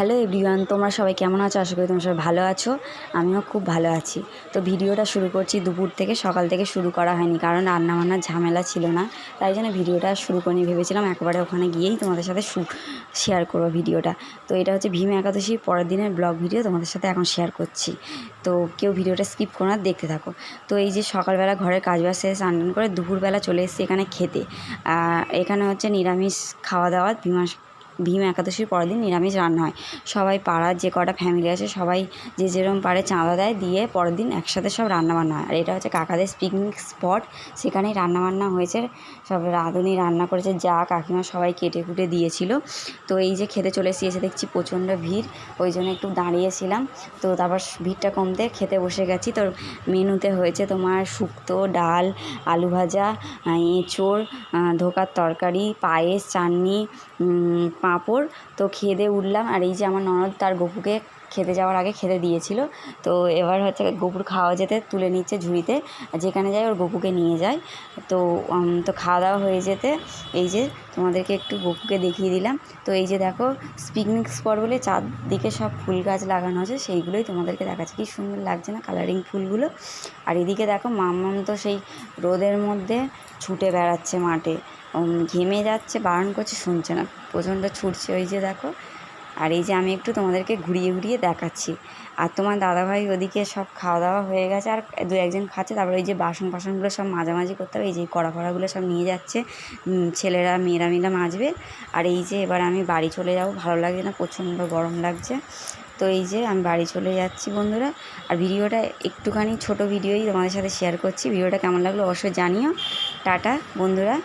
Hello everyone, তোমরা সবাই কেমন আছো? আশা করি তোমরা সবাই ভালো আছো। আমিও খুব ভালো আছি। তো ভিডিওটা শুরু করছি দুপুর থেকে, সকাল থেকে শুরু করা হয়নি, কারণ রান্নাবান্নার ঝামেলা ছিল না। তাই জন্য ভিডিওটা শুরু করিনি, ভেবেছিলাম একবারে ওখানে গিয়েই তোমাদের সাথে শেয়ার করব ভিডিওটা। তো এটা হচ্ছে ভীম একাদশীর পরের দিনের ব্লগ ভিডিও তোমাদের সাথে এখন শেয়ার করছি। তো কেউ ভিডিওটা স্কিপ করো না, দেখতে থাকো। তো এই যে সকালবেলা ঘরের কাজবাজ শেষ টান করে দুপুরবেলা চলে এসেছি এখানে খেতে। এখানে হচ্ছে নিরামিষ খাওয়া দাওয়া ভীমাস ভীম একাদশীর পরের দিন নিরামিষ রান্না হয়। সবাই পাড়ার যে কটা ফ্যামিলি আছে, সবাই যে যেরকম পারে চাঁদা দেয়, দিয়ে পরের দিন একসাথে সব রান্নাবান্না হয়। আর এটা হচ্ছে কাকাদের পিকনিক স্পট সেখানেই রান্নাবান্না হয়েছে। সব রাঁধুনি রান্না করেছে। যা কাকিমা সবাই কেটে কুটে দিয়েছিল। তো এই যে খেতে চলে এসে এসে দেখছি প্রচণ্ড ভিড়। ওই জন্য একটু দাঁড়িয়েছিলাম। তো তারপর ভিড়টা কমতে খেতে বসে গেছি। তো মেনুতে হয়েছে তোমার শুক্তো, ডাল, আলু ভাজা এঁচোড় ধোকার তরকারি, পায়েস, চাটনি পাঁপড় তো খেয়ে দিয়ে উঠলাম। আর এই যে আমার ননদ তার গপুকে খেতে যাওয়ার আগে খেতে দিয়েছিল। তো এবার হচ্ছে গপুর খাওয়া যেতে তুলে নিচ্ছে ঝুড়িতে। যেখানে যায় ওর গপুকে নিয়ে যায়। তো তো খাওয়া দাওয়া হয়ে যেতে এই যে তোমাদেরকে একটু গপুকে দেখিয়ে দিলাম। তো এই যে দেখো পিকনিক স্পট বলে চারদিকে সব ফুল গাছ লাগানো আছে। সেইগুলোই তোমাদেরকে দেখাচ্ছে। কি সুন্দর লাগছে না কালারিং ফুলগুলো। আর এদিকে দেখো মাম্মাম তো সেই রোদের মধ্যে ছুটে বেড়াচ্ছে মাঠে। ঘেমে যাচ্ছে, বারণ করছে, শুনছে না। প্রচণ্ড ছুটছে, ওই যে দেখো। আর এই যে আমি একটু তোমাদেরকে ঘুরিয়ে ঘুরিয়ে দেখাচ্ছি। আর তোমার দাদাভাই ওদিকে সব খাওয়া দাওয়া হয়ে গেছে, আর দু একজন খাচ্ছে। তারপরে ওই যে বাসন ফাসনগুলো সব মাঝামাঝি করতে হবে, এই যে কড়া ফড়াগুলো সব নিয়ে যাচ্ছে। ছেলেরা, মেয়েরা মিলে মাজবে। আর এই যে এবার আমি বাড়ি চলে যাব, ভালো লাগছে না, প্রচণ্ড গরম লাগছে। তো এই যে আমি বাড়ি চলে যাচ্ছি বন্ধুরা। আর ভিডিওটা একটুখানি ছোট ভিডিওই তোমাদের সাথে শেয়ার করছি। ভিডিওটা কেমন লাগল অবশ্যই জানিও। টাটা বন্ধুরা।